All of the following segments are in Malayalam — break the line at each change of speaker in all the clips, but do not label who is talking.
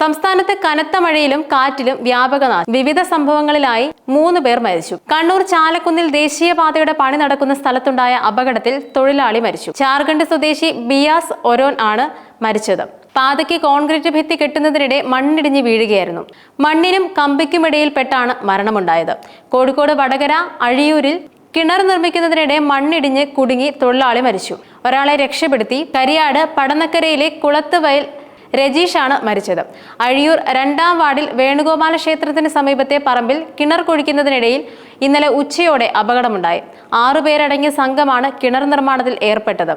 സംസ്ഥാനത്ത് കനത്ത മഴയിലും കാറ്റിലും വ്യാപക നാശം. വിവിധ സംഭവങ്ങളിലായി മൂന്ന് പേർ മരിച്ചു. കണ്ണൂർ ചാലക്കുന്നിൽ ദേശീയപാതയുടെ പണി നടക്കുന്ന സ്ഥലത്തുണ്ടായ അപകടത്തിൽ തൊഴിലാളി മരിച്ചു. ജാർഖണ്ഡ് സ്വദേശി ബിയാസ് ഒരോൻ ആണ് മരിച്ചത്. പാതയ്ക്ക് കോൺക്രീറ്റ് ഭിത്തി കെട്ടുന്നതിനിടെ മണ്ണിടിഞ്ഞ് വീഴുകയായിരുന്നു. മണ്ണിനും കമ്പിക്കുമിടയിൽപ്പെട്ടാണ് മരണമുണ്ടായത്. കോഴിക്കോട് വടകര അഴിയൂരിൽ കിണർ നിർമ്മിക്കുന്നതിനിടെ മണ്ണിടിഞ്ഞ് കുടുങ്ങി തൊഴിലാളി മരിച്ചു. ഒരാളെ രക്ഷപ്പെടുത്തി കരിയാട് പടന്നക്കരയിലെ കുളത്തുവയൽ രജീഷാണ് മരിച്ചത്. അഴിയൂർ രണ്ടാം വാർഡിൽ വേണുഗോപാല ക്ഷേത്രത്തിന് സമീപത്തെ പറമ്പിൽ കിണർ കുഴിക്കുന്നതിനിടയിൽ ഇന്നലെ ഉച്ചയോടെ അപകടമുണ്ടായി. ആറുപേരടങ്ങിയ സംഘമാണ് കിണർ നിർമ്മാണത്തിൽ ഏർപ്പെട്ടത്.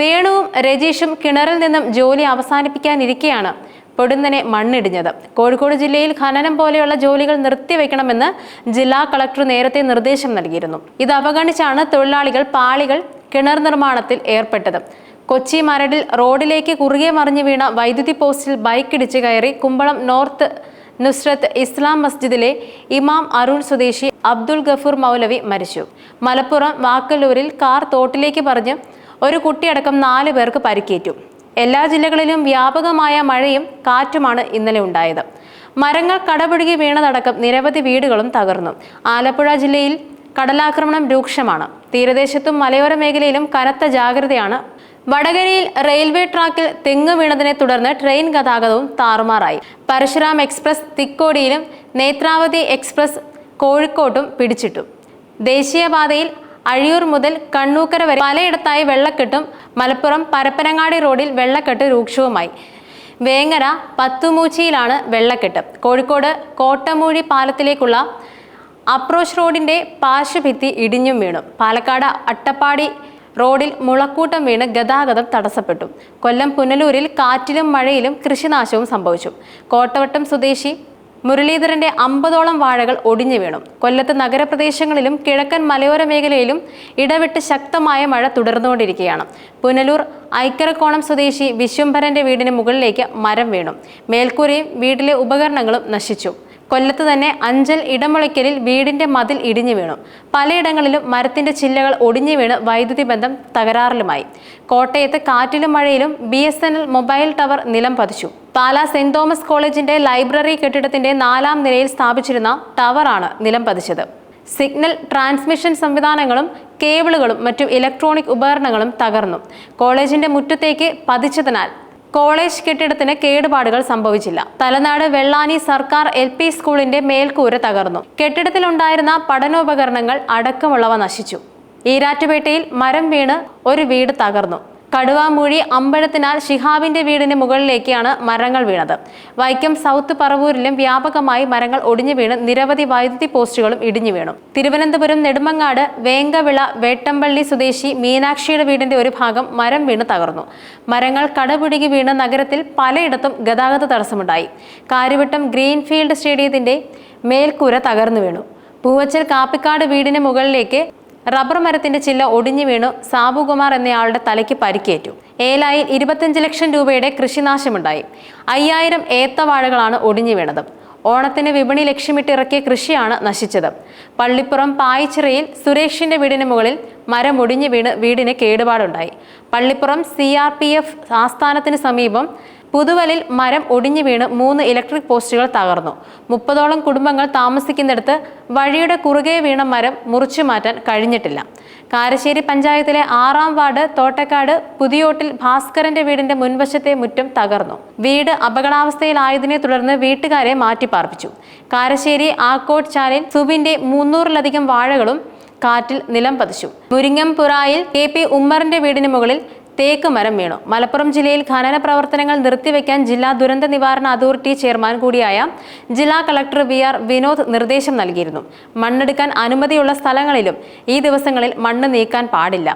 വേണുവും രജീഷും കിണറിൽ നിന്നും ജോലി അവസാനിപ്പിക്കാനിരിക്കെയാണ് പൊടുന്നനെ മണ്ണിടിഞ്ഞത്. കോഴിക്കോട് ജില്ലയിൽ ഖനനം പോലെയുള്ള ജോലികൾ നിർത്തിവെക്കണമെന്ന് ജില്ലാ കളക്ടർ നേരത്തെ നിർദ്ദേശം നൽകിയിരുന്നു. ഇത് അവഗണിച്ചാണ് തൊഴിലാളികൾ പാളികൾ കിണർ നിർമ്മാണത്തിൽ ഏർപ്പെട്ടത്. കൊച്ചി മരടിൽ റോഡിലേക്ക് കുറുകെ മറിഞ്ഞു വീണ വൈദ്യുതി പോസ്റ്റിൽ ബൈക്ക് ഇടിച്ചു കയറി കുമ്പളം നോർത്ത് നുസ്രത്ത് ഇസ്ലാം മസ്ജിദിലെ ഇമാം അരുൺ സ്വദേശി അബ്ദുൾ ഗഫൂർ മൗലവി മരിച്ചു. മലപ്പുറം വാക്കല്ലൂരിൽ കാർ തോട്ടിലേക്ക് പറഞ്ഞ് ഒരു കുട്ടിയടക്കം നാല് പേർക്ക് പരിക്കേറ്റു. എല്ലാ ജില്ലകളിലും വ്യാപകമായ മഴയും കാറ്റുമാണ് ഇന്നലെ ഉണ്ടായത്. മരങ്ങൾ കടപുഴുകി വീണതടക്കം നിരവധി വീടുകളും തകർന്നു. ആലപ്പുഴ ജില്ലയിൽ കടലാക്രമണം രൂക്ഷമാണ്. തീരദേശത്തും മലയോര മേഖലയിലും കനത്ത ജാഗ്രതയാണ് വടകരയിൽ റെയിൽവേ ട്രാക്കിൽ തെങ്ങ് വീണതിനെ തുടർന്ന് ട്രെയിൻ ഗതാഗതവും താറുമാറായി. പരശുരാം എക്സ്പ്രസ് തിക്കോടിയിലും നേത്രാവതി എക്സ്പ്രസ് കോഴിക്കോട്ടും പിടിച്ചിട്ടു. ദേശീയപാതയിൽ അഴിയൂർ മുതൽ കണ്ണൂക്കര വരെ പലയിടത്തായി വെള്ളക്കെട്ടും മലപ്പുറം പരപ്പനങ്ങാടി റോഡിൽ വെള്ളക്കെട്ട് രൂക്ഷവുമായി. വേങ്ങര പത്തുമൂച്ചിയിലാണ് വെള്ളക്കെട്ട്. കോഴിക്കോട് കോട്ടമൂഴി പാലത്തിലേക്കുള്ള അപ്രോച്ച് റോഡിന്റെ പാർശ്വഭിത്തി ഇടിഞ്ഞും വീണു. പാലക്കാട് അട്ടപ്പാടി റോഡിൽ മുളക്കൂട്ടം വീണ് ഗതാഗതം തടസ്സപ്പെട്ടു. കൊല്ലം പുനലൂരിൽ കാറ്റിലും മഴയിലും കൃഷിനാശവും സംഭവിച്ചു. കോട്ടവട്ടം സ്വദേശി മുരളീധരന്റെ അമ്പതോളം വാഴകൾ ഒടിഞ്ഞു വീണു. കൊല്ലത്ത് നഗരപ്രദേശങ്ങളിലും കിഴക്കൻ മലയോര മേഖലയിലും ഇടവിട്ട് ശക്തമായ മഴ തുടർന്നുകൊണ്ടിരിക്കുകയാണ്. പുനലൂർ ഐക്കരക്കോണം സ്വദേശി വിശ്വംഭരന്റെ വീടിന് മുകളിലേക്ക് മരം വീണു. മേൽക്കൂരയും വീട്ടിലെ ഉപകരണങ്ങളും നശിച്ചു. കൊല്ലത്ത് തന്നെ അഞ്ചൽ ഇടമുളയ്ക്കലിൽ വീടിന്റെ മതിൽ ഇടിഞ്ഞു വീണു. പലയിടങ്ങളിലും മരത്തിന്റെ ചില്ലകൾ ഒടിഞ്ഞു വീണ് വൈദ്യുതി ബന്ധം തകരാറിലുമായി. കോട്ടയത്ത് കാറ്റിലും മഴയിലും ബി മൊബൈൽ ടവർ നിലം പതിച്ചു. പാലാ സെന്റ് തോമസ് കോളേജിന്റെ ലൈബ്രറി കെട്ടിടത്തിന്റെ നാലാം നിലയിൽ സ്ഥാപിച്ചിരുന്ന ടവറാണ് നിലം പതിച്ചത്. സിഗ്നൽ ട്രാൻസ്മിഷൻ സംവിധാനങ്ങളും കേബിളുകളും മറ്റു ഇലക്ട്രോണിക് ഉപകരണങ്ങളും തകർന്നു. കോളേജിന്റെ മുറ്റത്തേക്ക് പതിച്ചതിനാൽ കോളേജ് കെട്ടിടത്തിന് കേടുപാടുകൾ സംഭവിച്ചില്ല. തലനാട് വെള്ളാനി സർക്കാർ എൽ പി സ്കൂളിന്റെ മേൽക്കൂര തകർന്നു. കെട്ടിടത്തിലുണ്ടായിരുന്ന പഠനോപകരണങ്ങൾ അടക്കമുള്ളവ നശിച്ചു. ഈരാറ്റുപേട്ടയിൽ മരം വീണ് ഒരു വീട് തകർന്നു. കടുവാമൂഴി അമ്പഴത്തിനാൽ ഷിഹാബിന്റെ വീടിന് മുകളിലേക്കാണ് മരങ്ങൾ വീണത്. വൈക്കം സൗത്ത് പറവൂരിലും വ്യാപകമായി മരങ്ങൾ ഒടിഞ്ഞു വീണ് നിരവധി വൈദ്യുതി പോസ്റ്റുകളും ഇടിഞ്ഞു വീണു. തിരുവനന്തപുരം നെടുമങ്ങാട് വേങ്കവിള വേട്ടമ്പള്ളി സ്വദേശി മീനാക്ഷിയുടെ വീടിന്റെ ഒരു ഭാഗം മരം വീണ് തകർന്നു. മരങ്ങൾ കടപിടുകി വീണ് നഗരത്തിൽ പലയിടത്തും ഗതാഗത തടസ്സമുണ്ടായി. കാര്യവട്ടം ഗ്രീൻഫീൽഡ് സ്റ്റേഡിയത്തിന്റെ മേൽക്കൂര തകർന്നു വീണു. പൂവച്ചൽ കാപ്പിക്കാട് വീടിന് മുകളിലേക്ക് റബ്ബർ മരത്തിന്റെ ചില്ല ഒടിഞ്ഞു വീണു സാബുകുമാർ എന്നയാളുടെ തലയ്ക്ക് പരിക്കേറ്റു. ഏലായിൽ ഇരുപത്തിയഞ്ച് ലക്ഷം രൂപയുടെ കൃഷിനാശമുണ്ടായി. അയ്യായിരം ഏത്തവാഴകളാണ് ഒടിഞ്ഞു വീണത്. ഓണത്തിന് വിപണി ലക്ഷ്യമിട്ടിറക്കിയ കൃഷിയാണ് നശിച്ചത്. പള്ളിപ്പുറം പായിച്ചിറയിൽ സുരേഷിന്റെ വീടിന് മുകളിൽ മരം ഒടിഞ്ഞു വീണ് വീടിന് കേടുപാടുണ്ടായി. Pallippuram C R P F ആസ്ഥാനത്തിന് സമീപം പുതുവലിൽ മരം ഒടിഞ്ഞു വീണ് മൂന്ന് ഇലക്ട്രിക് പോസ്റ്റുകൾ തകർന്നു. മുപ്പതോളം കുടുംബങ്ങൾ താമസിക്കുന്നിടത്ത് വഴിയുടെ കുറുകെ വീണ മരം മുറിച്ചു മാറ്റാൻ കഴിഞ്ഞിട്ടില്ല. കാരശ്ശേരി പഞ്ചായത്തിലെ ആറാം വാർഡ് തോട്ടക്കാട് പുതിയോട്ടിൽ ഭാസ്കരന്റെ വീടിന്റെ മുൻവശത്തെ മുറ്റം തകർന്നു. വീട് അപകടാവസ്ഥയിലായതിനെ തുടർന്ന് വീട്ടുകാരെ മാറ്റിപ്പാർപ്പിച്ചു. കാരശ്ശേരി ആക്കോട്ട് ചാലിൽ സുബിന്റെ മുന്നൂറിലധികം വാഴകളും കാറ്റിൽ നിലം പതിച്ചു. മുരിങ്ങംപുറായിൽ കെ പി ഉമ്മറിന്റെ വീടിന് മുകളിൽ തേക്ക് മരം വീണു. മലപ്പുറം ജില്ലയിൽ ഖനന പ്രവർത്തനങ്ങൾ നിർത്തിവെക്കാൻ ജില്ലാ ദുരന്ത നിവാരണ അതോറിറ്റി ചെയർമാൻ കൂടിയായ ജില്ലാ കളക്ടർ വി ആർ വിനോദ് നിർദ്ദേശം നൽകിയിരുന്നു. മണ്ണെടുക്കാൻ അനുമതിയുള്ള സ്ഥലങ്ങളിലും ഈ ദിവസങ്ങളിൽ മണ്ണ് നീക്കാൻ പാടില്ല.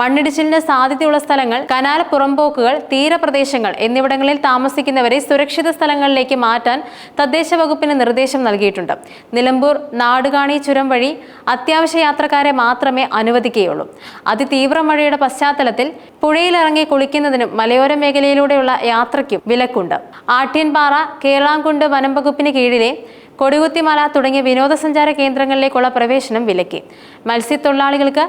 മണ്ണിടിച്ചിലിന് സാധ്യതയുള്ള സ്ഥലങ്ങൾ കനാൽ പുറമ്പോക്കുകൾ തീരപ്രദേശങ്ങൾ എന്നിവിടങ്ങളിൽ താമസിക്കുന്നവരെ സുരക്ഷിത സ്ഥലങ്ങളിലേക്ക് മാറ്റാൻ തദ്ദേശ വകുപ്പിന് നിർദ്ദേശം നൽകിയിട്ടുണ്ട്. നിലമ്പൂർ നാടുകാണി ചുരം വഴി അത്യാവശ്യ യാത്രക്കാരെ മാത്രമേ അനുവദിക്കുകയുള്ളൂ. അതിതീവ്ര മഴയുടെ പശ്ചാത്തലത്തിൽ പുഴയിലിറങ്ങി കുളിക്കുന്നതിനും മലയോര മേഖലയിലൂടെയുള്ള യാത്രയ്ക്കും വിലക്കുണ്ട്. ആട്ടിയൻപാറ കേരളാംകുണ്ട് വനം വകുപ്പിന് കീഴിലെ കൊടികുത്തിമല തുടങ്ങിയ വിനോദസഞ്ചാര കേന്ദ്രങ്ങളിലേക്കുള്ള പ്രവേശനം വിലക്കി. മത്സ്യത്തൊഴിലാളികൾക്ക്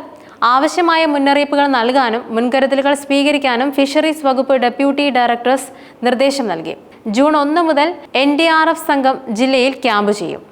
ആവശ്യമായ മുന്നറിയിപ്പുകൾ നൽകാനും മുൻകരുതലുകൾ സ്വീകരിക്കാനും ഫിഷറീസ് വകുപ്പ് ഡെപ്യൂട്ടി ഡയറക്ടേഴ്സ് നിർദ്ദേശം നൽകി. ജൂൺ ഒന്ന് മുതൽ എൻ സംഘം ജില്ലയിൽ ക്യാമ്പ് ചെയ്യും.